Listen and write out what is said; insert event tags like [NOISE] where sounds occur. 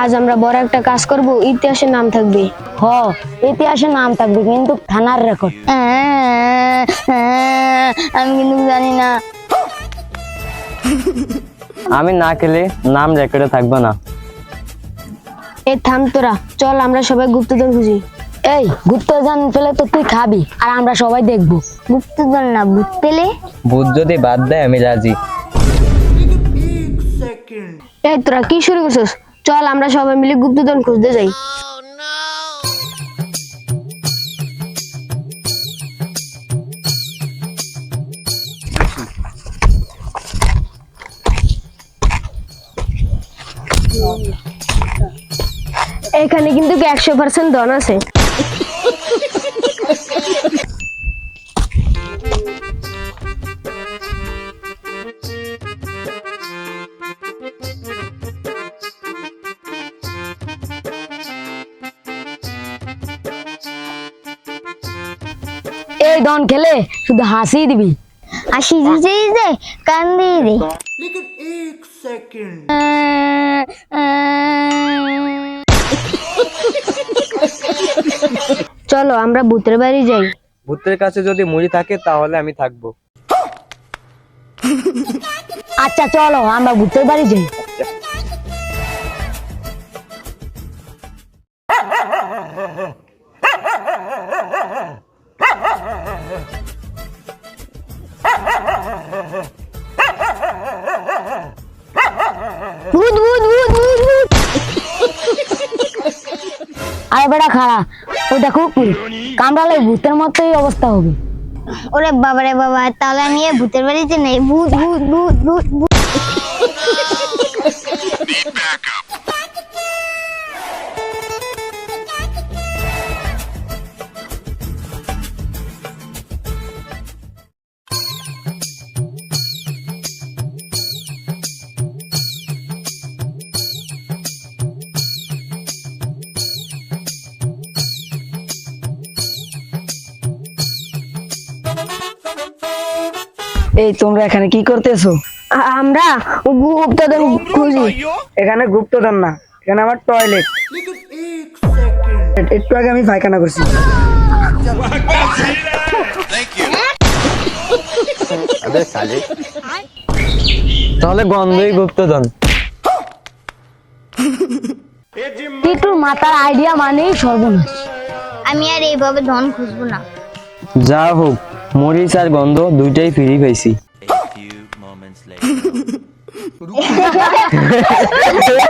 আজ আমরা বড় একটা কাজ করব ইতিহাসের নাম থাকবে। হ ইতিহাসের নাম থাকবে কিন্তু থানার রেকর্ড আমি কিন্তু জানি না। আমি না খেলে নাম রেকর্ডে থাকব না। এ থাম তোরা চল আমরা সবাই গুপ্তধর খুঁজি। এই গুপ্তধন পেলে তো তুই খাবি আর আমরা সবাই দেখব। গুপ্তধন না ভূত পেলে? ভূত যদি বাদ দেয় আমি রাজি। এই, তোরা কি শুরু করছিস? চল, আমরা সবাই মিলে গুপ্তধন খুঁজতে যাই। এখানে কিন্তু একশো পার্সেন্ট ধন আছে। এই দন খেলে শুধু হাসি দিবি। হাসি দিতে দিতে কান দিয়ে দে। চলো আমরা ভূতের বাড়ি যাই। ভূতের কাছে যদি মুড়ি থাকে তাহলে আমি থাকব। আচ্ছা চলো আমরা ভূতের বাড়ি যাই। ভূত আরে বেড়া খাড়া। ও দেখো কামড়ালে ভূতের মতোই অবস্থা হবে। ওরে বাবারে বাবা তাহলে নিয়ে ভূতের বাড়িতে নেই। ভূত ভূত ভূত ভূত ভূত। এই তোমরা এখানে কি করতেছো? আমরা গুপ্তধন খুঁজি। এখানে গুপ্তধন না এখানে আমার টয়লেট একটু আগে আমি পায়খানা করছি। তাহলে গন্ধই গুপ্তধন। টিটুর মাথার আইডিয়া মানেই সর্বনাশ। আমি আর এইভাবে ধন খুঁজবো না। যা হোক। মরিচ আর গন্ধ দুইটাই ফিরি পাইছি। [LAUGHS] [LAUGHS]